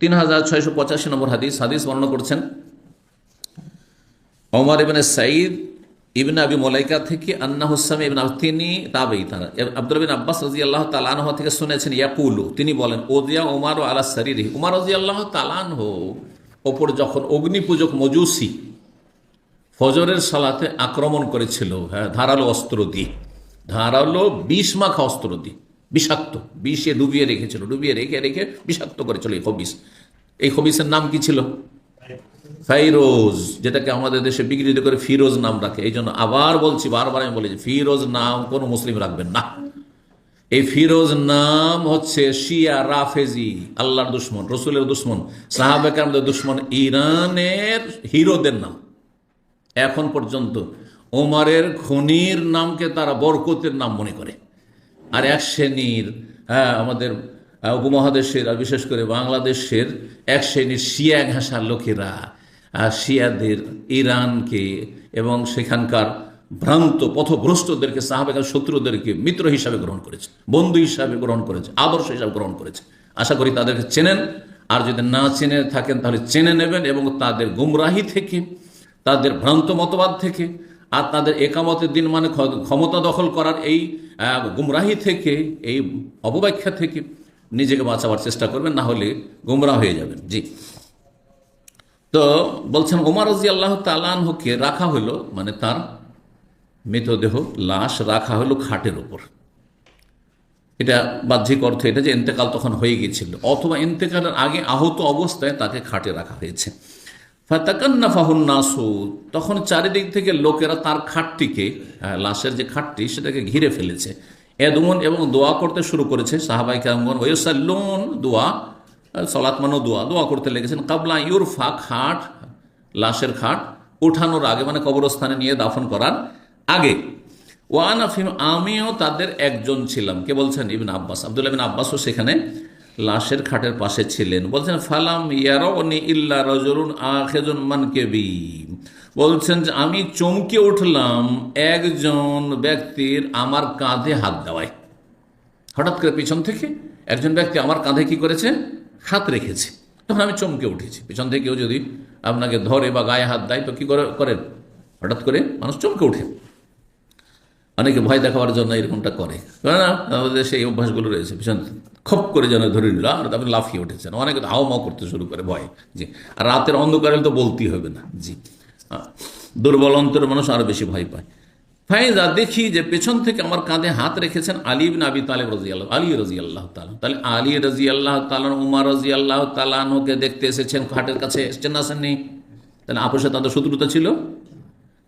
তিন হাজার ছয়শো পঁচাশি নম্বর হাদিস। হাদিস বর্ণনা করছেন, ওমর ইবনে সাইদ ইবনে আবি মোলাইকা থেকে আন্না হুসাম ইবন তিনি তাবেই তারা। আব্দুল বিন আব্বাস রাজি আল্লাহ তালানহ থেকে শুনেছেন, ইয়াকুলু। তিনি বলেন ওদিয়া ওমার ও আলা সারিরি। উমার রাজি আল্লাহ তালানহ ওপর যখন অগ্নিপূজক মজুসি ফজরের সালাতে আক্রমণ করেছিল হ্যাঁ ধারালো অস্ত্র দিয়ে, ধারালো বিষ মাখা অস্ত্র দিয়ে বিষাক্ত, বিষে ডুবিয়ে রেখেছিল, ডুবিয়ে রেখে রেখে বিষাক্ত করেছিল এই হবিস এই হবিসের নাম কি ছিল? ফাইরোজ, যেটাকে আমাদের দেশে বিকৃত করে ফিরোজ নাম রাখে। এই জন্য আবার বলছি, বারবার আমি বলি যে ফিরোজ নাম কোনো মুসলিম রাখবেন না। এই ফিরোজ নাম হচ্ছে শিয়া রাফেজি, আল্লাহর দুশ্মন, রসুলের দুশ্মন সাহাবেকারদের দুশ্মন, ইরানের হিরোদের নাম। এখন পর্যন্ত ওমারের খনির নামকে তারা বরকতের নাম মনে করে। আর এক শ্রেণির হ্যাঁ আমাদের উপমহাদেশের আর বিশেষ করে বাংলাদেশের এক শ্রেণির শিয়া ঘাসার লোকেরা আহ, শিয়াদের ইরানকে এবং সেখানকার ভ্রান্ত পথভ্রষ্টদেরকে সাহাবেকার শত্রুদেরকে মিত্র হিসাবে গ্রহণ করেছে বন্ধু হিসাবে গ্রহণ করেছে আদর্শ হিসাবে গ্রহণ করেছে। আশা করি তাদেরকে চেনেন। আর যদি না চেনে থাকেন তাহলে চেনে নেবেন এবং তাদের গুমরাহি থেকে তাদের ভ্রান্ত মতবাদ থেকে আর তাদের একামতের দিন মানে ক্ষ- ক্ষমতা দখল করার এই গুমরাহি থেকে, এই অপব্যাখ্যা থেকে নিজেকে বাঁচাবার চেষ্টা করবেন, না হলে গুমরাহ হয়ে যাবেন। জি। তো বলছেন ওমর রাজি আল্লাহ তালানহকে রাখা হলো মানে তার মৃতদেহ লাশ রাখা হলো খাটের ওপর এটা বাহ্যিক অর্থ, এটা যে ইন্তেকাল তখন হয়ে গিয়েছিল, অথবা ইন্তেকালের আগে আহত অবস্থায় তাকে খাটে রাখা হয়েছে। ফাতাকান্না ফাহুন তখন চারিদিক থেকে লোকেরা তার খাটটিকে লাশের যে খাটটি, সেটাকে ঘিরে ফেলেছে। এদমন এবং দোয়া করতে শুরু করেছে সাহাবাই কামগন ওয়েসাল্লুন দোয়া সলাৎমানো দোয়া। দোয়া করতে লেগেছেন, কাবলা ইউরফা খাট, লাশের খাট উঠানোর আগে মানে কবরস্থানে নিয়ে দাফন করার আগে। ওয়ান আফিম আমিও তাদের একজন ছিলাম। কে বলছেন? ইবিন আব্বাস। আবদুল্লাহ আব্বাসও সেখানে লাশের খাটের পাশে ছিলেন। বলছেন, ফালাম ইয়ারনি ইল্লা বলছেন যে, আমি চমকে উঠলাম একজন ব্যক্তির আমার কাঁধে হাত দেওয়ায়। হঠাৎ করে পিছন থেকে একজন ব্যক্তি আমার কাঁধে কি করেছে? হাত রেখেছে। তখন আমি চমকে উঠেছি। পিছন থেকে কেউ যদি আপনাকে ধরে বা গায়ে হাত দেয়, তো কি করে করেন? হঠাৎ করে মানুষ চমকে ওঠে। অনেকে ভয় দেখাবার জন্য এরকমটা করে। না আমাদের সেই অভ্যাসগুলো রয়েছে ভীষণ খপ করে যেন ধরে নিল, আর তারপরে লাফিয়ে উঠেছেন। অনেকে হাও মাও করতে শুরু করে, ভয়। জি। আর রাতের অন্ধকারে তো বলতেই হবে না। জি। দুর্বল অন্তর মানুষ আরও বেশি ভয় পায়। ফাইজা, দেখি যে পেছন থেকে আমার কাঁধে হাত রেখেছেন আলী বিন আবি তালেব রাজি আল্লাহ আলী রাজি আল্লাহ তালা তাহলে আলী রাজি আল্লাহ তালান উমার রাজি আল্লাহ তালানকে দেখতে এসেছেন, খাটের কাছে এসছেন আসেননি? তাহলে আপোষে তাদের শত্রুতা ছিল?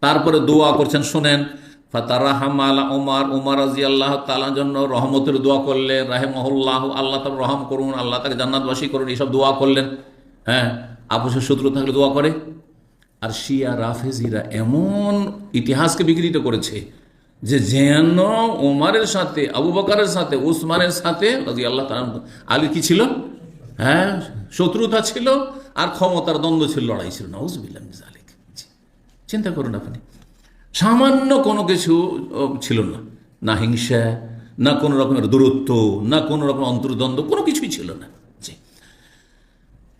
তারপরে দোয়া করছেন, শোনেন ফাতারাহামালা উমার উমার রাজি আল্লাহ তালার জন্য রহমতের দোয়া করলেন, রাহেমহল্লাহ, আল্লাহ তার রহম করুন, আল্লাহ তাকে জান্নাতবাসী করুন, এইসব দোয়া করলেন। হ্যাঁ আপোষের শত্রু থাকলে দোয়া করে। আর শিয়া রাফেজিরা এমন ইতিহাসকে বিকৃত করেছে যে যেন ওমারের সাথে, আবু বকারের সাথে, উসমানের সাথে রাজি আল্লাহ তাআলা আলী কি ছিল? হ্যাঁ শত্রুতা ছিল আর ক্ষমতার দ্বন্দ্ব ছিল, লড়াই ছিল, নাউজবিল্লাহ জালিক জি। চিন্তা করুন আপনি। সামান্য কোনো কিছু ছিল না। না হিংসা, না কোনো রকমের দূরত্ব, না কোনো রকম অন্তর্দ্বন্দ্ব, কোনো কিছুই ছিল না। জি।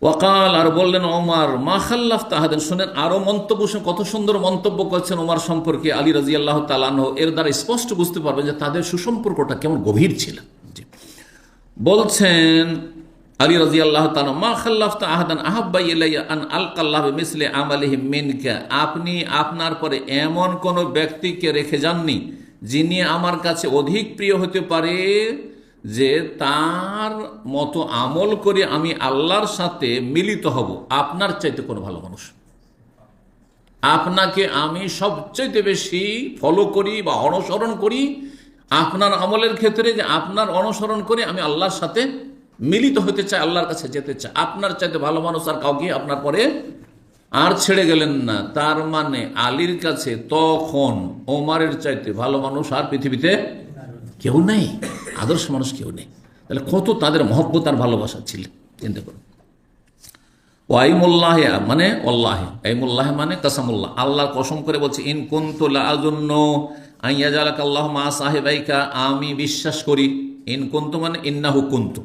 ওয়াকাল, আর বললেন ওমার, মা খাল্লাফ তাহাদের। শুনেন, আরও মন্তব্য শুনে কত সুন্দর মন্তব্য করছেন ওমার সম্পর্কে আলী রাজি আল্লাহ তালানহ এর দ্বারা স্পষ্ট বুঝতে পারবেন যে তাদের সুসম্পর্কটা কেমন গভীর ছিল। বলছেন আলী রাজি আল্লাহ তালা মা খাল্লাফ আহাদান আহাব্বাই ইলাইয়া আন আলকাল্লাহ মিসলে আমালিহি মিনকা। আপনি আপনার পরে এমন কোন ব্যক্তিকে রেখে যাননি, যিনি আমার কাছে অধিক প্রিয় হতে পারে, যে তার মতো আমল করে আমি আল্লাহর সাথে মিলিত হব। আপনার চাইতে কোনো ভালো মানুষ। আপনাকে আমি সবচাইতে বেশি ফলো করি বা অনুসরণ করি। আপনার আমলের ক্ষেত্রে যে আপনার অনুসরণ করে আমি আল্লাহর সাথে মিলিত হতে চাই আল্লাহর কাছে যেতে চাই আপনার চাইতে ভালো মানুষ আর কাউকে আপনার পরে আর ছেড়ে গেলেন না। তার মানে আলীর কাছে তখন ওমারের চাইতে ভালো মানুষ আর পৃথিবীতে কেউ নেই। আদর্শ মানুষ কেউ নেই। তাহলে কত তাদের মহব্বত আর ভালোবাসা ছিল? চিন্তা করুন। মানে মানে আল্লাহ কসম করে বলছে আমি বিশ্বাস করি, ইন কুন্তু মানে ইন্নাহু কুন্তু।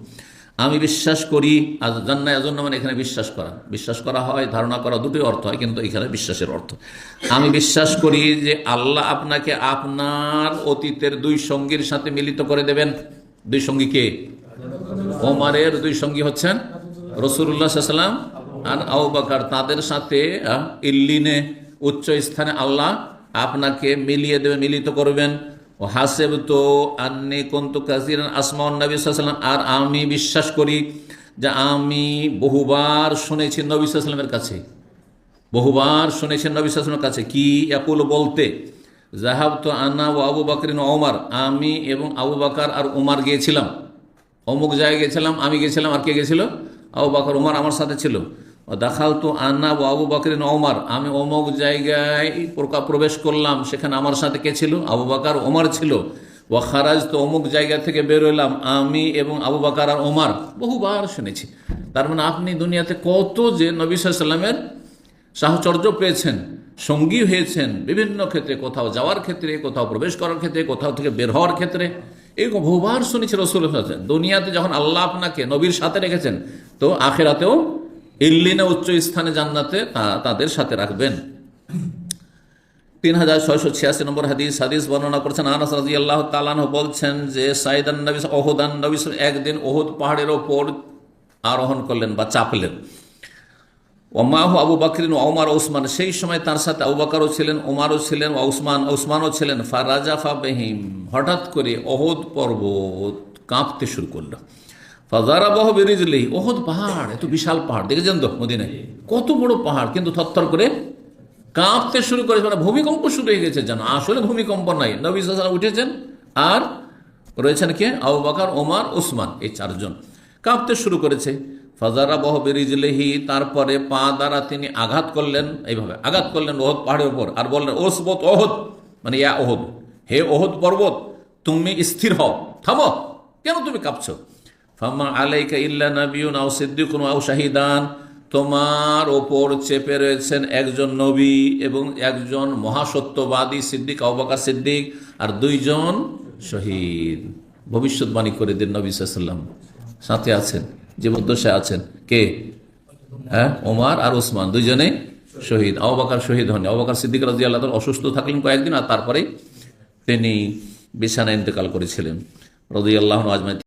আমি বিশ্বাস করি, আজ জান্না এজন্য মানে এখানে বিশ্বাস করা। বিশ্বাস করা হয়, ধারণা করা দুটোই অর্থ হয়, কিন্তু এখানে বিশ্বাসের অর্থ। আমি বিশ্বাস করি যে আল্লাহ আপনাকে আপনার অতীতের দুই সঙ্গীর সাথে মিলিত করে দেবেন। দুই সঙ্গী কে? ওমারের দুই সঙ্গী হচ্ছেন রসুল্লাহ সাল্লাম আর আউবাকার তাদের সাথে ইল্লিনে উচ্চ স্থানে আল্লাহ আপনাকে মিলিয়ে দেবে, মিলিত করবেন। ও হাসেব তো আন্নি কন্তু কাজির আসমাউন নবী সাল্লাম আর আমি বিশ্বাস করি যে আমি বহুবার শুনেছি নবী সাল্লামের কাছে। বহুবার শুনেছেন নবী সাল্লামের কাছে। কি একুল বলতে? জাহাব তো আন্না ও আবু বাকরিন ওমার, আমি এবং আবু বাকার আর উমার গিয়েছিলাম। অমুক জায়গায় গেছিলাম আমি গেছিলাম আর কে গেছিল আবু বাকর, উমার আমার সাথে ছিল। দেখাল তো আন্না ও আবু বাকরিন ওমর আমি অমুক জায়গায় প্রবেশ করলাম। সেখানে আমার সাথে কে ছিল? আবু বাকার, ওমর ছিল। ও খারাজ তো অমুক জায়গা থেকে বেরোলাম আমি এবং আবু বাকার আর ওমর বহুবার শুনেছি। তার মানে আপনি দুনিয়াতে কত যে নবী সাল্লামের সাহচর্য পেয়েছেন, সঙ্গী হয়েছেন, বিভিন্ন ক্ষেত্রে কোথাও যাওয়ার ক্ষেত্রে, কোথাও প্রবেশ করার ক্ষেত্রে, কোথাও থেকে বের হওয়ার ক্ষেত্রে, এই বহুবার শুনেছি রসুল। দুনিয়াতে যখন আল্লাহ আপনাকে নবীর সাথে রেখেছেন, তো আখেরাতেও ইল্লিনে উচ্চ স্থানে জান্নাতে তাদের সাথে রাখবেন। তিন হাজার ছয়শো ছিয়াশি নম্বর হাদিস হাদিস বর্ণনা করছেন আনাস রাজি আল্লাহ তালান বলছেন যে, সাইদান নবী ওহুদান নবী একদিন ওহুদ পাহাড়ের ওপর আরোহণ করলেন বা চাপলেন। ওমাহ আবু বাকরিন ওমার ওসমান সেই সময় তার সাথে আবু বাকারও ছিলেন, ওমারও ছিলেন ওসমান ওসমানও ছিলেন। ফারাজা ফা বেহিম, হঠাৎ করে অহদ পর্বত কাঁপতে শুরু করল। ফাজারা বহ বেরিজলি অহদ পাহাড়, এত বিশাল পাহাড়, দেখেছেন তো মদিনায়? কত বড় পাহাড়, কিন্তু থরথর করে কাঁপতে শুরু করেছে মানে ভূমিকম্প শুরু হয়ে গেছে জানো। আসলে ভূমিকম্প নাই। নবী উঠেছেন, আর রয়েছেন কে? আবু বাকার, ওমার ওসমান এই চারজন। কাঁপতে শুরু করেছে। ফাজারা বহ বেরিজলেহি, তারপরে পা দ্বারা তিনি আঘাত করলেন, এইভাবে আঘাত করলেন ওহদ পাহাড়ের উপর, আর বললেন, ওসবত ওহদ মানে ইয়া ওহদ হে ওহদ পর্বত, তুমি স্থির হও, থামো, কেন তুমি কাঁপছো? ফামা আলাইকা ইল্লা নাবিউন আও সিদ্দিকুন আও শাহিদান। তোমার ওপর চেপে রয়েছেন একজন নবী এবং একজন মহাসত্যবাদী সিদ্দিক আবাকা সিদ্দিক, আর দুইজন শহীদ। ভবিষ্যৎবাণী করে দিন নবী সাল্লাম সাথে আছেন জীবদ্দশায় আছেন। কে? হ্যাঁ? ওমার আর ওসমান দুইজনে শহীদ। আবাকার শহীদ হন আবাকার সিদ্দিক রাজি আল্লাহ অসুস্থ থাকলেন কয়েকদিন আর তারপরে তিনি বিছানায় ইন্তেকাল করেছিলেন। রদি আল্লাহ আজমাই